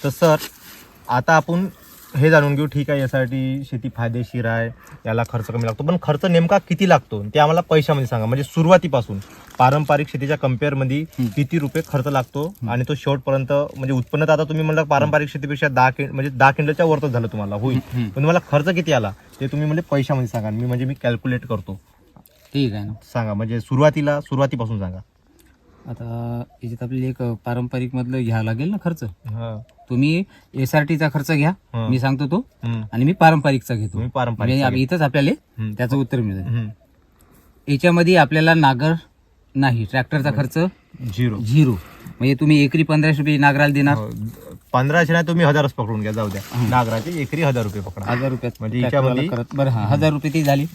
तर सर आता आपण हे जाणून घेऊ ठीक आहे यासाठी शेती फायदेशीर आहे याला खर्च कमी लागतो. पण खर्च नेमका किती लागतो? ते आम्हाला पैशामध्ये सांगा. म्हणजे सुरुवातीपासून पारंपरिक शेतीच्या कम्पेअरमध्ये. किती रुपये खर्च लागतो आणि तो शेवटपर्यंत म्हणजे उत्पन्न आता तुम्ही म्हणलं पारंपरिक शेतीपेक्षा दहा कि म्हणजे दहा क्विंटलच्या वरतच झालं तुम्हाला. होईल. पण तुम्हाला खर्च किती आला? ते तुम्ही म्हणजे पैशामध्ये सांगा. मी म्हणजे मी कॅल्क्युलेट करतो. ठीक आहे ना. सांगा. म्हणजे सुरुवातीला सुरुवातीपासून सांगा. आता याच्यात आपल्याला एक पारंपरिक मधलं घ्यावं लागेल ना खर्च. तुम्ही एस आर टीचा खर्च घ्या. मी सांगतो तो. आणि मी पारंपरिकचा घेतो. म्हणजे पारंपरिक इथंच आपल्याला. त्याचं उत्तर मिळेल. याच्यामध्ये आपल्याला नागर नाही ट्रॅक्टरचा खर्च झिरो. झिरो. म्हणजे तुम्ही एकरी पंधराशे रुपये नागराला देणार. हो. पंधराशे नाही तुम्ही हजारच पकडून घ्या जाऊ द्या. नागराचे एकरी हजार रुपये पकडा. हजार रुपयात म्हणजे बरं हजार रुपये ती झाली.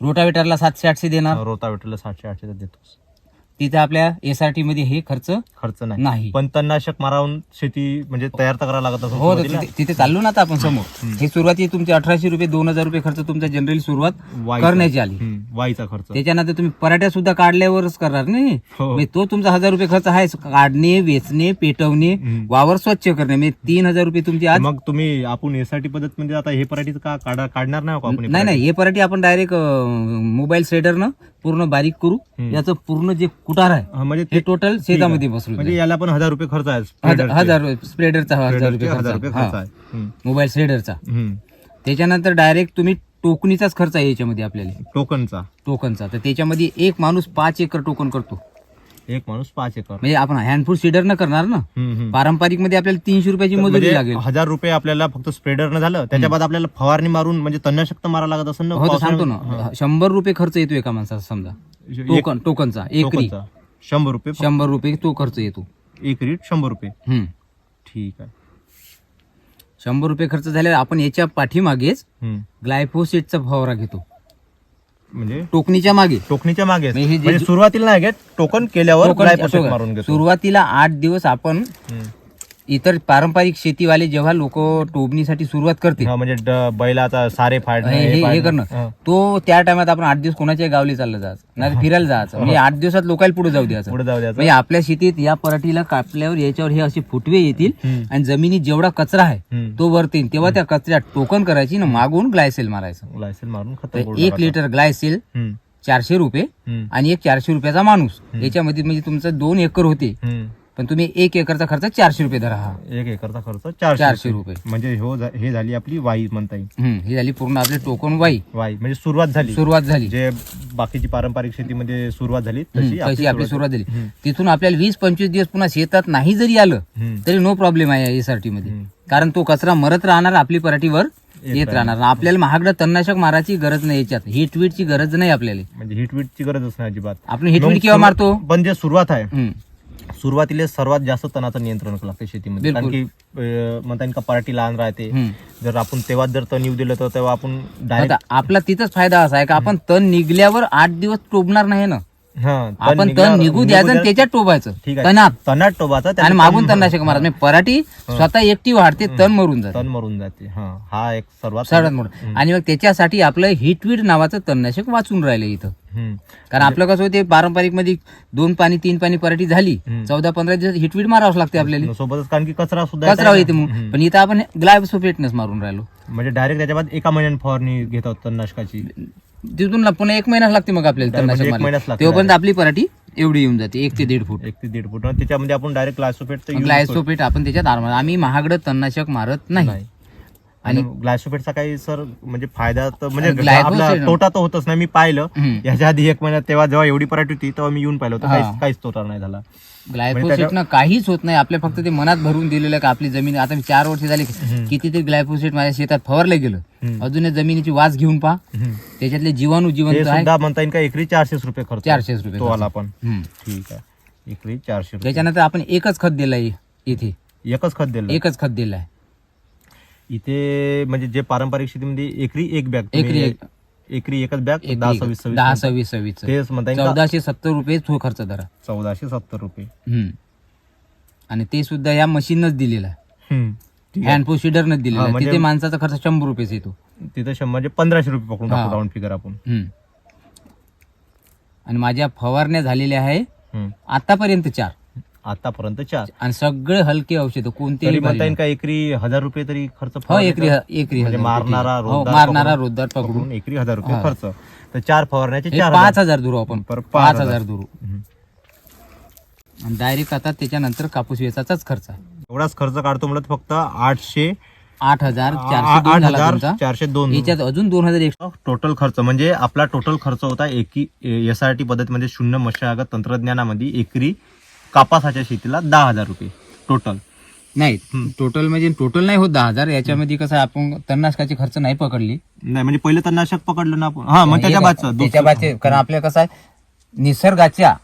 रोटावेटरला सातशे आठशे देणार. रोटावेटरला सातशे आठशे देतोस तिथे आपल्या एस आर टी मध्ये हे खर्च खर्च नाही. पण तणनाशक मारावून शेती म्हणजे तयार तर करायला लागत हो? तिथे चाललो ना आता आपण समोर. हे सुरुवाती तुमचे अठराशे रुपये दोन हजार रुपये खर्च तुमचा जनरली सुरुवात. करण्याची आली. वाईचा खर्च. त्याच्यानंतर तुम्ही पराठ्या सुद्धा काढल्यावरच करणार नाही हो. म्हणजे तो तुमचा हजार रुपये खर्च आहे. काढणे वेचणे पेटवणे. वावर स्वच्छ करणे. म्हणजे तीन हजार रुपये तुमची आज मग तुम्ही आपण एसआरटी पद्धत म्हणजे आता हे का काढा- काढणार नाही हे नाही नाही. हे पराठी आपण डायरेक्ट मोबाईल शेडरनं पूर्ण बारीक करू. याचं पूर्ण जे कुटार आहे हा, म्हणजे हे ते- टोटल शेतामध्ये बसरू म्हणजे याला पण हजार रुपये खर्च आहे हजार. हजार स्प्रेडरचा हजार रुपये हजार खर्च रुपये आहे. खर्च हा. आहे हम्म. मोबाईल हम्म. त्याच्यानंतर डायरेक्ट तुम्ही टोकणीचाच खर्च आहे याच्यामध्ये आपल्याला टोकनचा टोकनचा तर त्याच्यामध्ये एक माणूस पाच एकर टोकन करतो एक माणूस पाच एकर. म्हणजे आपण हँडफुल सीडर न करणार ना? हम्म, हम्म. पारंपरिकमध्ये आपल्याला तीनशे रुपयाची मजुरी म्हणजे लागेल. हजार रुपये आपल्याला फक्त स्प्रेडर न झालं त्याच्या बाद आपल्याला फवारणी मारून म्हणजे तणनाशक तर मारा लागत असेल ना हो तर सांगतो? ना. शंभर रुपये खर्च येतो एका माणसाचा समजा. एक- टोकन टोकनचा एकरी. टोकनचा. शंभर रुपये शंभर रुपये तो खर्च येतो. एक रीट शंभर रुपये. हम्म. ठीक आहे. शंभर रुपये खर्च झाल्यावर आपण याच्या पाठीमागेच हम्म. ग्लायफोसेटचा फवारा घेतो. म्हणजे टोकणीच्या मागे टोकणीच्या मागे म्हणजे हे जे- म्हणजे सुरुवातीला नाही घेत टोकन केल्यावर टोकन- glyphosate टोकन. मारून घेतो सुरुवातीला आठ दिवस आपण हम्म. इतर पारंपरिक शेतीवाले जेव्हा लोक टोबणीसाठी सुरुवात करते हा, म्हणजे ड- बैलाचा सारे फाडणं हे- हे हे हे. करणं हा. तो त्या टायमात आपण आठ दिवस कोणाच्या गावली चाललं जायचं नाही फिरायला जायचं म्हणजे आठ दिवसात लोकांना पुढे जाऊ द्यायचं पुढे जाऊ द्यायचं म्हणजे आपल्या शेतीत या पराठीला कापल्यावर याच्यावर हे असे फुटवे येतील हम्म. आणि जमिनीत जेवढा कचरा आहे हम्म. तो वरती येईल. तेव्हा त्या कचऱ्यात टोकन करायची ना मागून ग्लायसेल मारायचं लायसन मारून खतम तर करून एक टाकायचं. लिटर ग्लायसेल हम्म. चारशे रुपये हम्म. आणि एक चारशे रुपयाचा माणूस याच्यामध्ये म्हणजे तुमचं दोन एकर होते हम्म. पण तुम्ही एक एकरचा खर्च चारशे रुपये धरा हा. एक एकरचा खर्च चारशे चारशे रुपये. म्हणजे हो झा- हे झाली आपली वाई म्हणता येईल. हम्म, ही झाली पूर्ण आपली टोकन वाई. वाई म्हणजे सुरुवात झाली. सुरुवात झाली. जे बाकीची पारंपरिक शेतीमध्ये सुरुवात झाली हम्म, तशी आपली सुरुवात झाली. हम्म. तिथून आपल्याला वीस पंचवीस दिवस पुन्हा शेतात नाही जरी आलं हम्म. तरी नो प्रॉब्लेम आहे एसआरटी मध्ये. हम्म. कारण तो कचरा मरत राहणार आपली पराठीवर येत राहणार. आपल्याला महागडं तणनाशक मारायची गरज नाही याच्यात. हिट वीटची गरज नाही आपल्याला. म्हणजे हिटवीटची गरजच नाही अजिबात. आपण हिट मग वीट केव्हा मारतो? पण जे सुरुवात आहे हम्म. सुरुवातीला सर्वात जास्त तणाचं नियंत्रण लागते शेतीमध्ये. कारण. की म्हणता येईल का पराठी लहान राहते. जर आपण तेव्हा जर तण येऊ दिलं तर तेव्हा आपण डायरेक्ट आपला तिथंच फायदा असा आहे का आपण तण निघल्यावर आठ दिवस टोबणार नाही ना? आपण तण निघू द्यायचं त्याच्यात टोबायचं. तणात. तणात टोबाचा आणि मागून तण- तणनाशक मारायचं म्हणजे पराठी स्वतः एकटी वाढते तण मरून जाते. तण मरून जाते हा. एक सर्वात सर्वात मोठं. आणि मग त्याच्यासाठी आपलं हिटवीट नावाचं तणनाशक वाचून राहिलं इथं. कारण आपलं कसं होते पारंपरिकमध्ये दोन पाणी तीन पाणी पराठी झाली. चौदा पंधरा दिवस हिटवीट मारावंच लागते आपल्याला. सोबतच कारण की कचरा सुद्धा कचरा येते. मग. पण इथं आपण ग्लायफोसेटनेच मारून राहिलो. म्हणजे डायरेक्ट त्याच्या बाद एका महिन्यात फवारणी घेतात तणनाशकाची तिथून पुन्हा एक महिना लागते मग आपल्याला म्हणजे तणनाशक लागते तेव्हापर्यंत आपली पराठी एवढी येऊन जाते एक ते दीड फूट. एक ते दीड फूट. त्याच्यामध्ये आपण डायरेक्ट ग्लायसोफेट ग्लायसोपेट आपण त्याच्यात आम्ही महागडं तणनाशक मारत नाही. आणि ग्लायसोफेटचा काही सर म्हणजे फायदा तर म्हणजे आपला तोटा तर होतच नाही. मी पाहिलं. याच्या आधी एक महिन्यात तेव्हा जेव्हा एवढी पराठी होती तेव्हा मी येऊन पाहिलं होतं. काहीच तोटा नाही झाला. ग्लायफोसेटनं काहीच होत नाही. आपल्या फक्त ते मनात भरून दिलेलं का आपली जमीन आता मी चार वर्ष झाली किती ते ग्लायफोसेट माझ्या शेतात फवारलं गेलं. अजून या जमिनीची वास घेऊन पहा. त्याच्यातले जीवाणू सुद्धा म्हणता येईल का? एकरी चारशेच रुपये खर्च. चारशे रुपये तो खर्च. आला पण. हम्म. ठीक आहे. एकरी चारशे त्याच्यानंतर आपण एकच खत दिलंय इथे. एकच खत दिलं एकच खत दिलंय. इथे म्हणजे जे पारंपरिक शेतीमध्ये एकरी एक बॅग एकरी एक. एकरी एकच बॅग एक- दहा सव्वीस सव्वीस दहा नंतर सव्वीस सव्वीस तेच म्हणता येईल चौदाशे सत्तर रुपये तो खर्च धरा चौदाशे सत्तर रुपये हम्म. आणि ते सुद्धा या मशीनच दिलेलं आहे हम्म. ठीक आहे. हँड प्रोसिडरनच दिलेलं हा, आहे म्हणजे- तिथे माणसाचा खर्च शंभर रुपयेच येतो तिथं शंभर म्हणजे पंधराशे रुपये पकडून टाकू हा. राऊंड फिगर आपण हम्म. आणि माझ्या फवारण्या झालेल्या आहे हम्म. आतापर्यंत चार आतापर्यंत चार आणि सगळे हलके औषध कोणतेही तरी म्हणता येईल का एकरी हजार रुपये तरी खर्च हो? एकरी एकरी म्हणजे मारणारा. हो रोजदार मारणारा पकडून- रोजदार पकडून एकरी हजार रुपये. खर्च तर चार फवारण्याचे हे चार पाच हजार धरू आपण बरं, पाच हजार. हम्म. आणि डायरेक्ट आता त्याच्यानंतर कापूस वेचाचाच खर्च आहे. एवढाच खर्च काढतो म्हणत फक्त आठशे आठ हजार चारशे आठ दोन झाला हजार तुमचा चारशे दोन याच्यात अजून दोन हजार एक्स्ट्रा टोटल खर्च म्हणजे आपला टोटल खर्च होता एकी एस आर टी पद्धत म्हणजे शून्य मशागत तंत्रज्ञानामध्ये एकरी कापासाच्या शेतीला दहा हजार रुपये टोटल नाही टोटल म्हणजे टोटल नाही होत दहा हजार. याच्यामध्ये कसं आहे, आपण तणनाशकाची खर्च नाही पकडली. नाही म्हणजे पहिलं तर नाशक पकडलं ना आपण. हा मग त्याच्या बादचं त्याच्या बादचे कारण आपल्याला कसं आहे निसर्गाच्या.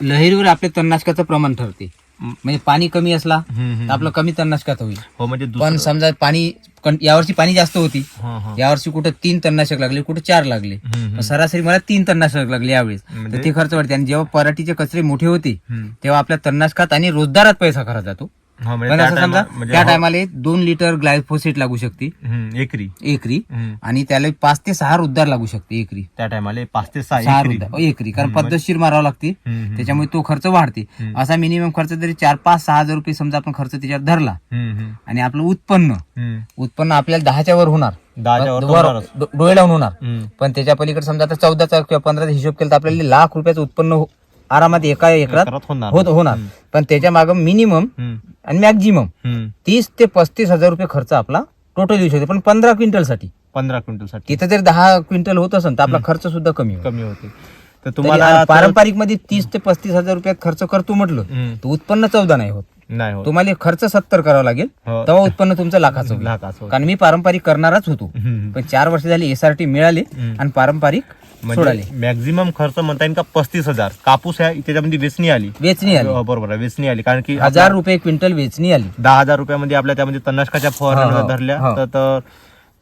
लहरीवर आपल्या तणनाशकाचं प्रमाण ठरते. म्हणजे पाणी कमी असला. तर आपलं कमी तणनाशकात होईल हो म्हणजे पण दुसरं समजा पाणी कण- यावर्षी पाणी जास्त होती हा, हा. यावर्षी कुठं तीन तणनाशक लागले कुठं चार लागले हम्म, हम्म. पण सरासरी मला तीन तणनाशक लागले यावेळेस म्हणजे- तर ते खर्च वाढते आणि जेव्हा पराठीचे कचरे मोठे होते हम्म. तेव्हा आपल्या तणनाशकात आणि रोजदारात पैसा खर्च जातो हा, म्हणजे पण त्या असं समजा म्हणजे त्या हा- टायमाला दोन लिटर ग्लायफोसेट लागू शकते हम्म, एकरी एकरी हम्म. आणि त्याला पाच ते सहा रुद्दार लागू शकते एकरी त्या टायमाला पाच ते सहा सहा एकरी कारण पद्धतशीर मारावं लागते हम्म, हम्म. त्याच्यामुळे तो खर्च वाढते हम्म. असा मिनिमम खर्च जरी चार पाच सहा हजार रुपये समजा आपण खर्च त्याच्यावर धरला हम्म, हम्म, आणि आपलं उत्पन्न हम्म. उत्पन्न आपल्याला दहाच्या वर होणार दहाच्या वर वर- होणारच. डो- डोळे लावून होणार हम्म. पण त्याच्या पलीकडे समजा आता चौदाचा किंवा पंधराचा हिशोब केला तर आपल्याला लाख रुपयाचं उत्पन्न हो- आरामात एका एकरात होणार. होत होणार. पण त्याच्यामागे मिनिमम आणि मॅक्झिमम. तीस ते पस्तीस हजार रुपये खर्च आपला टोटल येऊ शकतो पण पंधरा क्विंटलसाठी पंधरा क्विंटलसाठी. तिथं जर दहा क्विंटल होत असेल तर आपला खर्च सुद्धा कमी कमी होते. तर तुम्हाला पारंपरिकमध्ये तीस ते पस्तीस हजार रुपयात खर्च करतो म्हटलं. तर उत्पन्न चौदा नाही होत. नाही तुम्हाला खर्च सत्तर करावा लागेल हो. तेव्हा उत्पन्न तुमचं लाखाचं. कारण मी पारंपरिक करणारच होतो. पण चार वर्ष झाली एसआरटी मिळाली. आणि पारंपरिक सोडाले. म्हणजे मॅक्झिमम खर्च म्हणता येईल का? पस्तीस हजार. कापूस आहे त्याच्यामध्ये वेचणी आली. वेचणी आली. हो, बरोबर आहे वेचणी आली. कारण की हजार रुपये क्विंटल वेचणी आली. दहा हजार रुपयामध्ये आपल्या त्यामध्ये तन्नाशकाच्या हा, फवारण्या हा, धरल्या. हा. तर- तर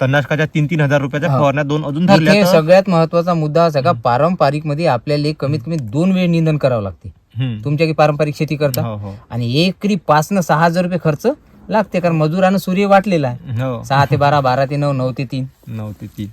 तन्नाशकाच्या तीन तीन हजार रुपयाच्या. फवारण्या दोन अजून धरल्या इथे तर- सगळ्यात महत्त्वाचा मुद्दा असा का पारंपरिकमध्ये आपल्याला कमीत कमी दोन वेळ निंदन करावं लागते. हम्म. तुमच्या की पारंपरिक शेती करता. हो हो. आणि एकरी पाच न सहा हजार रुपये खर्च लागते कारण मजुरानं सूर्य वाटलेला आहे. हो. सहा ते बारा बारा ते नऊ नऊ ते तीन. नऊ ते तीन.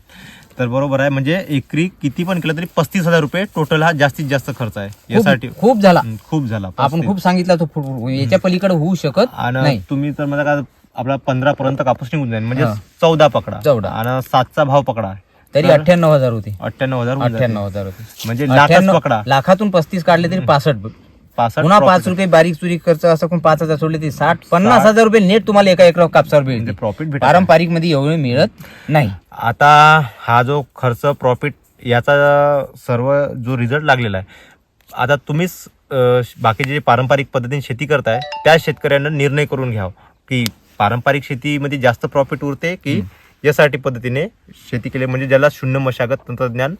तर बरोबर आहे. म्हणजे एकरी किती पण केलं तरी पस्तीस हजार रुपये टोटल हा जास्तीत जास्त खर्च आहे. यासाठी खूप झाला. खूप झाला. आपण खूप सांगितलं तो याच्या पलीकडे होऊ शकत आणि नाही. तुम्ही तर मला का आपला पंधरा पर्यंत कापूस निघून जाईल. म्हणजे. चौदा पकडा. चौदा. आणि सातचा भाव पकडा. तरी अठ्ठ्याण्णव हजार होते. अठ्ठ्याण्णव हजार. अठ्ठ्याण्णव हजार होते. म्हणजे अठ्ठ्याण्णव पकडा. लाखातून पस्तीस काढले तरी पासष्ट. पासष्ट पुन्हा पाच रुपये बारीक चुरी खर्च असं कोण पाच हजार सोडले तरी साठ. पन्नास हजार रुपये नेट तुम्हाला एका एकर कापसावर म्हणजे मिळते प्रॉफिट भेट पारंपरिकमध्ये एवढे मिळत नाही. आता हा जो खर्च प्रॉफिट याचा सर्व जो रिझल्ट लागलेला आहे आता तुम्हीच बाकीचे जे पारंपरिक पद्धतीने शेती करताय त्या शेतकऱ्यांना निर्णय करून घ्याव की पारंपरिक शेतीमध्ये जास्त प्रॉफिट उरते की यासाठी पद्धतीने शेती केली म्हणजे ज्याला शून्य मशागत तंत्रज्ञान